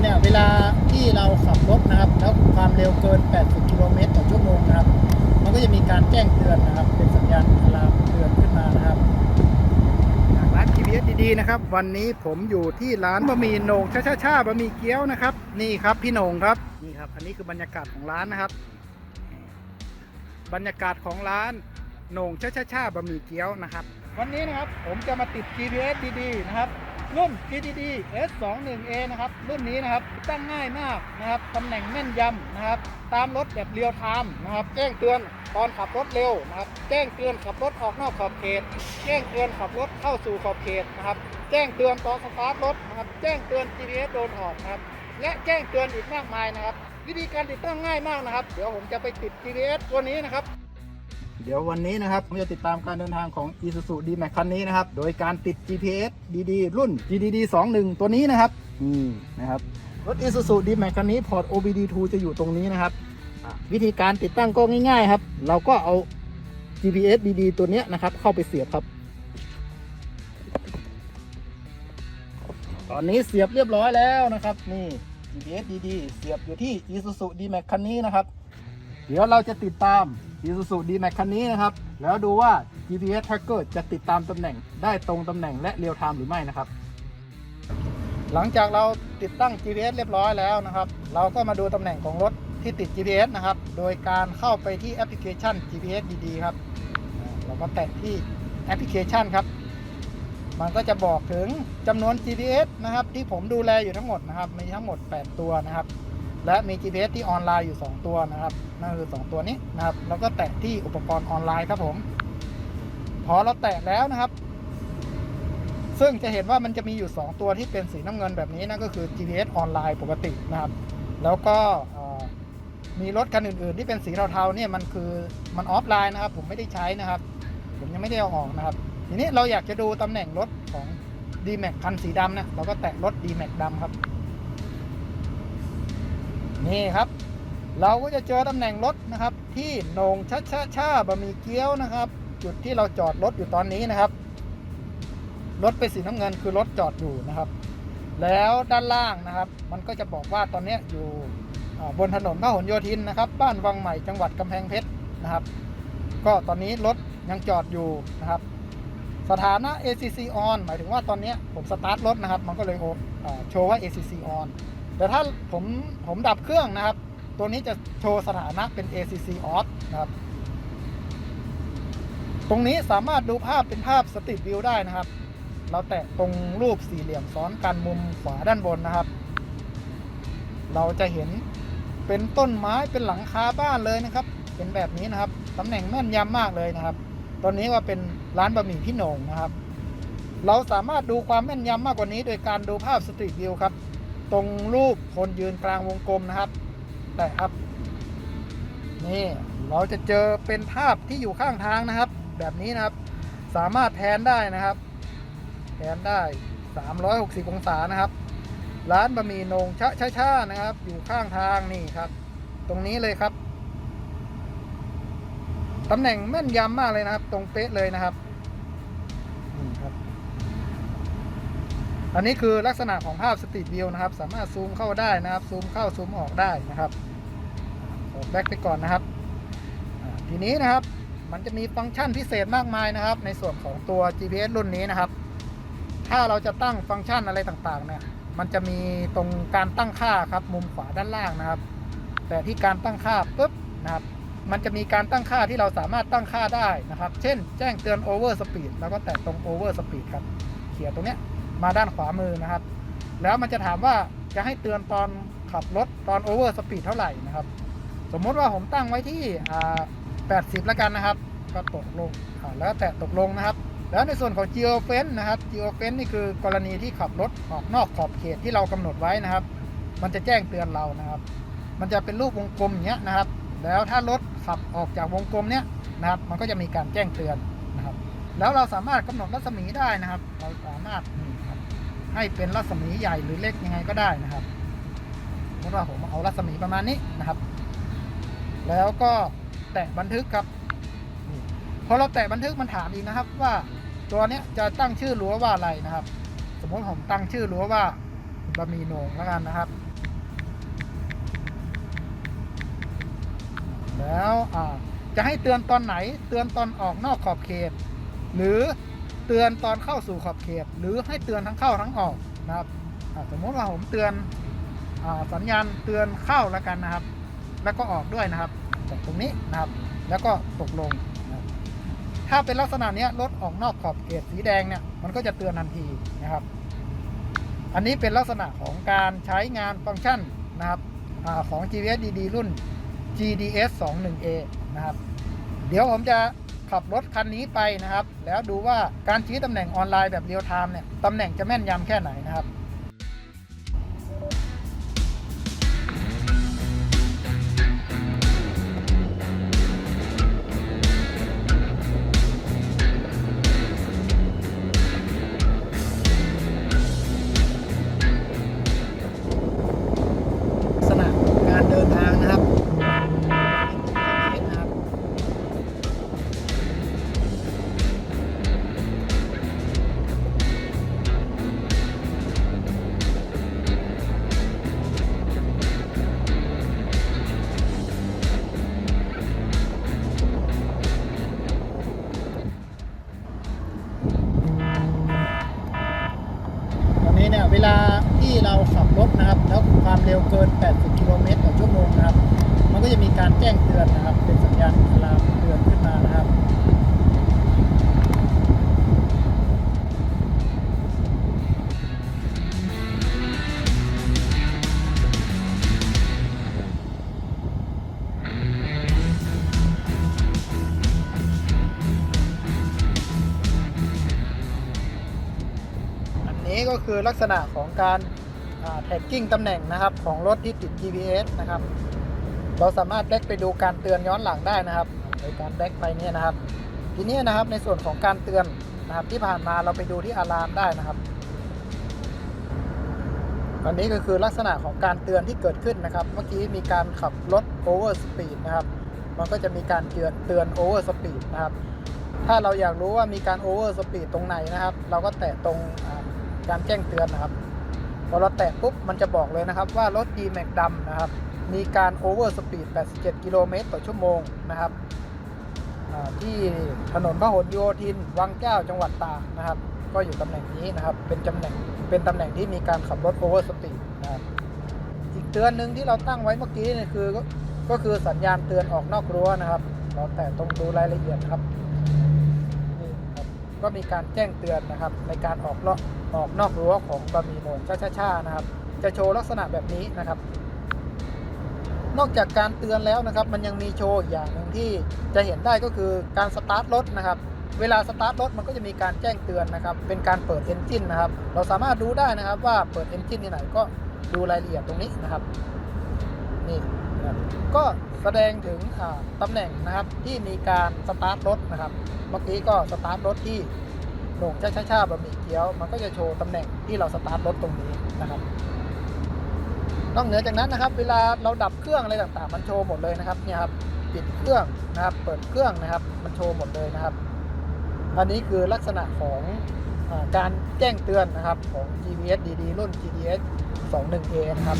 เนี่ยเวลาที่เราขับรถนะครับ แล้วความเร็วเกิน 80 กิโลเมตรต่อชั่วโมงนะครับ มันก็จะมีการแจ้งเตือนนะครับ เป็นสัญญาณอะลามเตือนขึ้นมานะครับจากร้าน GPS ดีๆนะครับ วันนี้ผมอยู่ที่ร้านบะหมี่โหน่งช่าช่าบะหมี่เกี๊ยวนะครับ นี่ครับพี่โหน่งครับนี่ครับ อันนี้คือบรรยากาศของร้านนะครับ บรรยากาศของร้านโหน่งช่าช่าชาบะหมี่เกี๊ยวนะครับ วันนี้นะครับผมจะมาติด GPS ดีๆนะครับ รุ่น GTD S21A นะครับ รุ่นนี้นะครับ ตั้งง่ายมากนะครับ ตำแหน่งแม่นยำนะครับ ตามรถแบบเรียลไทม์นะครับ แจ้งเตือนตอนขับรถเร็วนะครับ แจ้งเตือนขับรถออกนอกขอบเขต แจ้งเตือนขับรถเข้าสู่ขอบเขตนะครับ แจ้งเตือนตอนสตาร์ทรถนะครับ แจ้งเตือน GPS โดนถอดนะครับ และแจ้งเตือนอีกมากมายนะครับ วิธีการติดตั้งง่ายมากนะครับ เดี๋ยวผมจะไปติด GPS ตัวนี้นะครับ เดี๋ยววันนี้นะครับผมจะติดตามการเดินทางของ Isuzu D-Max คันนี้นะครับ โดยการติด GPS DD รุ่น GDD 21ตัวนี้นะครับนี่นะครับรถ Isuzu D-Max คันนี้พอร์ต OBD2 จะอยู่ตรงนี้นะครับ วิธีการติดตั้งก็ง่ายๆครับ เราก็เอา GPS DD ตัวนี้นะครับ เข้าไปเสียบครับ ตอนนี้เสียบเรียบร้อยแล้วนะครับ นี่ GPS DD เสียบอยู่ที่ Isuzu D-Max คันนี้นะครับ เดี๋ยวเราจะติดตาม Isuzu D-Max คันนี้นะครับ แล้วดูว่า GPS tracker จะติดตามตำแหน่งได้ตรงตำแหน่งและเรียลไทม์หรือไม่นะครับ หลังจากเราติดตั้ง GPS เรียบร้อยแล้วนะครับ เราก็มาดูตำแหน่งของรถที่ติด GPS นะครับ โดยการเข้าไปที่แอปพลิเคชัน GPS ดีๆครับ เราก็แตะที่แอปพลิเคชันครับ มันก็จะบอกถึงจำนวน GPS นะครับ ที่ผมดูแลอยู่ทั้งหมดนะครับ มีทั้งหมด 8 ตัวนะครับ และมี GPS ที่ออนไลน์อยู่ 2 ตัวนะครับนั่นคือ 2 ตัวนี้นะครับ แล้วก็แตะที่อุปกรณ์ออนไลน์ครับผม พอเราแตะแล้วนะครับ ซึ่งจะเห็นว่ามันจะมีอยู่ 2 ตัวที่เป็นสีน้ำเงินแบบนี้นั่นก็คือ GPS ออนไลน์ปกตินะครับ แล้วก็มีรถคันอื่น ๆ ที่เป็นสีเทาๆเนี่ยมันคือมันออฟไลน์นะครับ ผมไม่ได้ใช้นะครับ ผมยังไม่ได้เอาออกนะครับ ทีนี้เราอยากจะดูตำแหน่งรถของ d m a x คันสีดำนะเราก็แตะรถ d m a x ดำครับ นี่ครับ เราก็จะเจอตำแหน่งรถนะครับ ที่โหนงชะชะชาบะหมี่เกี๊ยวนะครับ จุดที่เราจอดรถอยู่ตอนนี้นะครับ รถเป็นสีน้ำเงินคือรถจอดอยู่นะครับ แล้วด้านล่างนะครับ มันก็จะบอกว่าตอนนี้อยู่บนถนนพหลโยธินนะครับ บ้านวังใหม่จังหวัดกำแพงเพชรนะครับ ก็ตอนนี้รถยังจอดอยู่นะครับ สถานะ ACC on หมายถึงว่าตอนนี้ผมสตาร์ทรถนะครับ มันก็เลยโชว์ว่า ACC on แต่ถ้าผมผมดับเครื่องนะครับ ตัวนี้จะโชว์สถานะเป็น ACC off นะครับ ตรงนี้สามารถดูภาพเป็นภาพสตรีทวิวได้นะครับ เราแตะตรงรูปสี่เหลี่ยมซ้อนกันมุมขวาด้านบนนะครับ เราจะเห็นเป็นต้นไม้เป็นหลังคาบ้านเลยนะครับ เป็นแบบนี้นะครับตำแหน่งแม่นยำมากเลยนะครับ ตอนนี้ว่าเป็นร้านบะหมี่พี่โหน่งนะครับ เราสามารถดูความแม่นยำมากกว่านี้ โดยการดูภาพสตรีทวิวครับ ตรงรูปคนยืนกลางวงกลมนะครับแต่ครับนี่เราจะเจอเป็นภาพที่อยู่ข้างทางนะครับ แบบนี้นะครับ สามารถแทนได้นะครับ แทนได้ 360 องศานะครับ ร้านบะหมี่นงชะชะชานะครับ อยู่ข้างทางนี่ครับ ตรงนี้เลยครับตำแหน่งแม่นยำมากเลยนะครับ ตรงเป๊ะเลยนะครับนี่ครับ อันนี้คือลักษณะของภาพสตรีทวิวนะครับ สามารถซูมเข้าได้นะครับ ซูมเข้าซูมออกได้นะครับกดแบ็กไปก่อนนะครับ ทีนี้นะครับ มันจะมีฟังก์ชันพิเศษมากมายนะครับ ในส่วนของตัว GPS รุ่นนี้นะครับ ถ้าเราจะตั้งฟังก์ชันอะไรต่างๆ เนี่ย มันจะมีตรงการตั้งค่าครับ มุมขวาด้านล่างนะครับ แต่ที่การตั้งค่าปุ๊บนะครับ มันจะมีการตั้งค่าที่เราสามารถตั้งค่าได้นะครับ เช่น แจ้งเตือน over speed แล้วก็แตะตรง over speed ครับ เขียนตรงเนี้ย มาด้านขวามือนะครับ แล้วมันจะถามว่าจะให้เตือนตอนขับรถตอน over speed เท่าไหร่นะครับ สมมุติว่าผมตั้งไว้ที่80 แล้วกันนะครับ ก็ตกลงแล้วแตะตกลงนะครับ แล้วในส่วนของ geo fence นะครับ geo fence นี่คือกรณีที่ขับรถออกนอกขอบเขตที่เรากำหนดไว้นะครับ มันจะแจ้งเตือนเรานะครับ มันจะเป็นรูปวงกลมอย่างเงี้ยนะครับ แล้วถ้ารถขับออกจากวงกลมเนี้ยนะครับ มันก็จะมีการแจ้งเตือนนะครับ แล้วเราสามารถกำหนดรัศมีได้นะครับ เราสามารถให้เป็นรัศมีใหญ่หรือเล็กยังไงก็ได้นะครับสำหรับผมเอารัศมีประมาณนี้นะครับ แล้วก็แตะบันทึกครับพอเราแตะบันทึกมันถามอีกนะครับ ว่าตัวเนี้ยจะตั้งชื่อรั้วว่าอะไรนะครับ สมมติผมตั้งชื่อรั้วว่าบะหมีโหนงแล้วกันนะครับ แล้วจะให้เตือนตอนไหน เตือนตอนออกนอกขอบเขต หรือเตือนตอนเข้าสู่ขอบเขต หรือให้เตือนทั้งเข้าทั้งออกนะครับสมมติว่าผมเตือนอสัญญาณเตือนเข้าแล้วกันนะครับ แล้วก็ออกด้วยนะครับจากตรงนี้นะครับ แล้วก็ตกลงนะถ้าเป็นลักษณะนี้รถออกนอกขอบเขตสีแดงเนี่ยมันก็จะเตือนทันทีนะครับ อันนี้เป็นลักษณะของการใช้งานฟังก์ชันนะครับอของ GVS DD รุ่น GDS 21A นะครับ เดี๋ยวผมจะ ขับรถคันนี้ไปนะครับ แล้วดูว่าการชี้ตำแหน่งออนไลน์แบบเรียลไทม์เนี่ยตำแหน่งจะแม่นยำแค่ไหนนะครับ ความเร็วเกิน 80 กิโลเมตรต่อชั่วโมงนะครับ มันก็จะมีการแจ้งเตือนนะครับ เป็นสัญญาณอะลามเตือนขึ้นมานะครับอันนี้ก็คือลักษณะของการ แท็กกิ้งตำแหน่งนะครับของรถที่ติด GPS นะครับ เราสามารถแบ็กไปดูการเตือนย้อนหลังได้นะครับโดยการแบ็กไปเนี่ยนะครับ ทีนี้นะครับในส่วนของการเตือนนะครับที่ผ่านมาเราไปดูที่อะลามได้นะครับอันนี้ก็คือลักษณะของการเตือนที่เกิดขึ้นนะครับ เมื่อกี้มีการขับรถโอเวอร์สปีดนะครับ มันก็จะมีการเตือนเตือนโอเวอร์สปีดนะครับ ถ้าเราอยากรู้ว่ามีการโอเวอร์สปีดตรงไหนนะครับ เราก็แตะตรงการแจ้งเตือนนะครับ พอเราแตะปุ๊บมันจะบอกเลยนะครับว่ารถ d m a x ดำนะครับ มีการโอเวอร์สปีด 87 กิโลเมตรต่อชั่วโมงนะครับที่ถนนพหลโยธิน วังแก้วจังหวัดตากนะครับ ก็อยู่ตำแหน่งนี้นะครับ เป็นตำแหน่งเป็นตำแหน่งที่มีการขับรถโอเวอร์สปีดนะครับอีกเตือนหนึ่งที่เราตั้งไว้เมื่อกี้นี่คือก็ก็คือสัญญาณเตือนออกนอกรั้วนะครับ เราแตะตรงดูรายละเอียดครับนี่ครับ ก็มีการแจ้งเตือนนะครับในการออกเลาะ ออกนอกรั้วของบะหมี่โหน่งช้าๆนะครับ จะโชว์ลักษณะแบบนี้นะครับ นอกจากการเตือนแล้วนะครับ มันยังมีโชว์อย่างหนึ่งที่จะเห็นได้ก็คือการสตาร์ทรถนะครับเวลาสตาร์ทรถมันก็จะมีการแจ้งเตือนนะครับ เป็นการเปิดเอนจินนะครับ เราสามารถดูได้นะครับว่าเปิดเอนจินที่ไหนก็ดูรายละเอียดตรงนี้นะครับ นี่นะก็แสดงถึงตำแหน่งนะครับที่มีการสตาร์ทรถนะครับ เมื่อกี้ก็สตาร์ทรถที่ หน่งช้าๆๆบะหมี่เกี๊ยว มันก็จะโชว์ตำแหน่งที่เราสตาร์ทรถตรงนี้นะครับนอกเหนือจากนั้นนะครับ เวลาเราดับเครื่องอะไรต่างๆ มันโชว์หมดเลยนะครับเนี่ยครับปิดเครื่องนะครับ เปิดเครื่องนะครับ มันโชว์หมดเลยนะครับ อันนี้คือลักษณะของอการแจ้งเตือนนะครับของ GPS DD รุ่น GDS 21A นะครับ